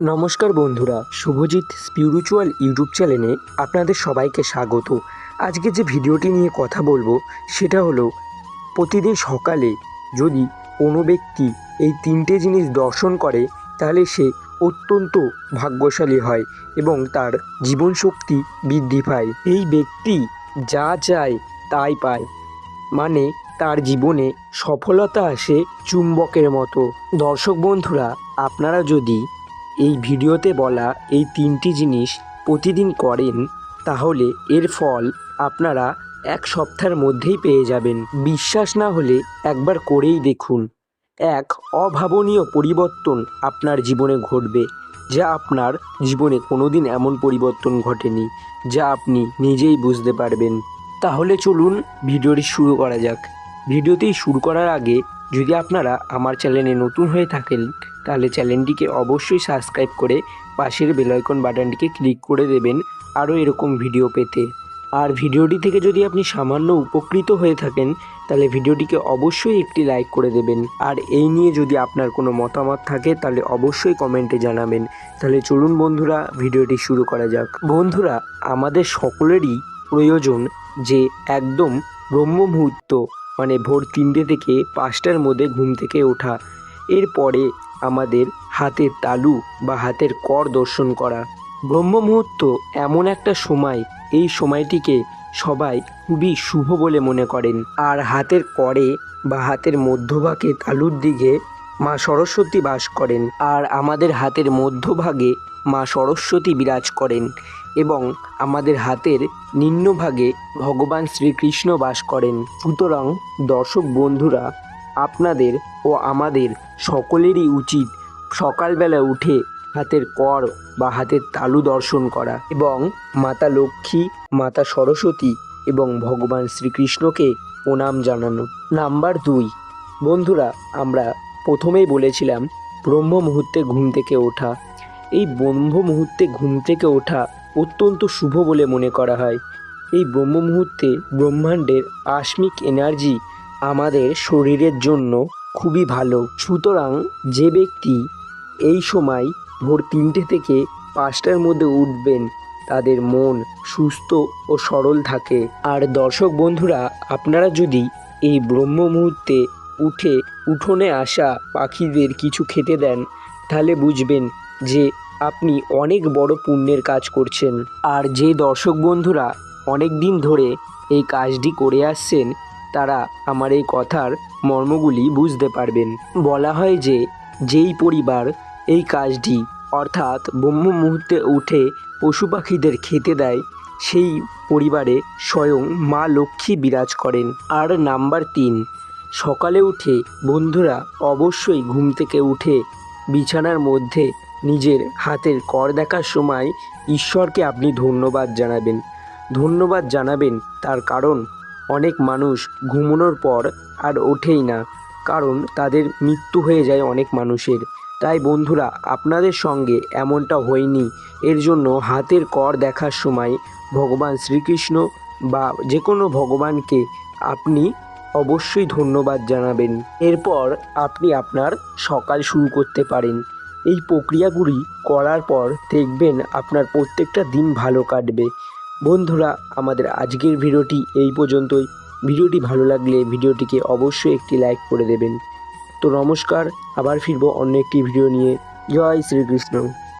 নমস্কার বন্ধুরা, Subhajit spiritual YouTube চ্যানেলে আপনাদের সবাইকে স্বাগত। আজকে যে ভিডিওটি নিয়ে কথা বলব, সেটা হলো, প্রতিদিন সকালে যদি কোনো ব্যক্তি এই তিনটে জিনিস দর্শন করে, তাহলে সে অত্যন্ত ভাগ্যশালী হয় এবং তার জীবনশক্তি বৃদ্ধি পায়। এই ব্যক্তি যা চায় তাই পায়। মানে তার জীবনে সফলতা আসে চুম্বকের মতো। দর্শক বন্ধুরা, আপনারা যদি এই ভিডিওতে বলা এই তিনটি জিনিস প্রতিদিন করেন, তাহলে এর ফল আপনারা এক সপ্তাহের মধ্যেই পেয়ে যাবেন। বিশ্বাস না হলে একবার করেই দেখুন। এক অভাবনীয় পরিবর্তন আপনার জীবনে ঘটবে, যা আপনার জীবনে কোনোদিন এমন পরিবর্তন ঘটেনি, যা আপনি নিজেই বুঝতে পারবেন। তাহলে চলুন ভিডিওটি শুরু করা যাক। ভিডিওটি শুরু করার আগে যদি আপনারা আমার চ্যানেলে নতুন হয়ে থাকেন, তাহলে চ্যানেলটিকে অবশ্যই সাবস্ক্রাইব করে পাশের বেলাইকন বাটনটিকে ক্লিক করে দেবেন আরও এরকম ভিডিও পেতে। আর ভিডিওটি থেকে যদি আপনি সামান্য উপকৃত হয়ে থাকেন, তাহলে ভিডিওটিকে অবশ্যই একটি লাইক করে দেবেন। আর এই নিয়ে যদি আপনার কোনো মতামত থাকে, তাহলে অবশ্যই কমেন্টে জানাবেন। তাহলে চলুন বন্ধুরা, ভিডিওটি শুরু করা যাক। বন্ধুরা, আমাদের সকলেরই প্রয়োজন যে একদম ব্রহ্ম মুহূর্ত মানে ভোর তিনটে থেকে পাঁচটার মধ্যে ঘুম থেকে ওঠা। এরপরে আমাদের হাতের তালু বা হাতের কর দর্শন করা। ব্রহ্ম মুহূর্ত এমন একটা সময়, এই সময়টিকে সবাই খুবই শুভ বলে মনে করেন। আর হাতের করে বা হাতের মধ্যভাগে তালুর দিকে মা সরস্বতী বাস করেন আর আমাদের হাতের মধ্যভাগে মা সরস্বতী বিরাজ করেন এবং আমাদের হাতের নিম্নভাগে ভগবান শ্রীকৃষ্ণ বাস করেন। সুতরাং দর্শক বন্ধুরা, আপনাদের ও আমাদের সকলেরই উচিত সকালবেলা উঠে হাতের কর বা হাতের তালু দর্শন করা এবং মাতা লক্ষ্মী, মাতা সরস্বতী এবং ভগবান শ্রীকৃষ্ণকে প্রণাম জানানো। নাম্বার দুই, বন্ধুরা, আমরা প্রথমেই বলেছিলাম, ব্রহ্ম মুহূর্তে ঘুম থেকে ওঠা। এই ব্রহ্ম মুহূর্তে ঘুম থেকে ওঠা অত্যন্ত শুভ বলে মনে করা হয়। এই ব্রহ্ম মুহূর্তে ব্রহ্মাণ্ডের আসমিক এনার্জি আমাদের শরীরের জন্য খুবই ভালো। সুতরাং যে ব্যক্তি এই সময় ভোর তিনটে থেকে পাঁচটার মধ্যে উঠবেন, তাদের মন সুস্থ ও সরল থাকে। আর দর্শক বন্ধুরা, আপনারা যদি এই ব্রহ্ম মুহূর্তে উঠে উঠোনে আসা পাখিদের কিছু খেতে দেন। তাহলে বুঝবেন যে আপনি অনেক বড় পুণ্যের কাজ করছেন। আর যে দর্শক বন্ধুরা অনেক দিন ধরে এই কাজটি করে আসছেন, তারা আমার এই কথার মর্মগুলি বুঝতে পারবেন। বলা হয় যে, যেই পরিবার এই কাজটি, অর্থাৎ ব্রহ্ম মুহূর্তে উঠে পশু পাখিদের খেতে দেয়, সেই পরিবারে স্বয়ং মা লক্ষ্মী বিরাজ করেন। আর নাম্বার তিন সকালে উঠে বন্ধুরা অবশ্যই ঘুম থেকে উঠে বিছানার মধ্যে নিজের হাতের কর দেখার সময় ঈশ্বরকে আপনি ধন্যবাদ জানাবেন। ধন্যবাদ জানাবেন তার কারণ অনেক মানুষ ঘুমানোর পর আর ওঠেই না, কারণ তাদের মৃত্যু হয়ে যায় অনেক মানুষের। তাই বন্ধুরা, আপনাদের সঙ্গে এমনটা হয়নি। এর জন্য হাতের কর দেখার সময় ভগবান শ্রীকৃষ্ণ বা যে কোনো ভগবানকে আপনি অবশ্যই ধন্যবাদ জানাবেন। এরপর আপনি আপনার সকাল শুরু করতে পারেন। এই প্রক্রিয়াগুলি করার পর দেখবেন আপনার প্রত্যেকটা দিন ভালো কাটবে। বন্ধুরা, আমাদের আজকের ভিডিওটি এই পর্যন্তই। ভিডিওটি ভালো লাগলে ভিডিওটিকে অবশ্যই একটি লাইক করে দেবেন। তো নমস্কার, আবার ফিরবো অন্য একটি ভিডিও নিয়ে। জয় শ্রীকৃষ্ণ।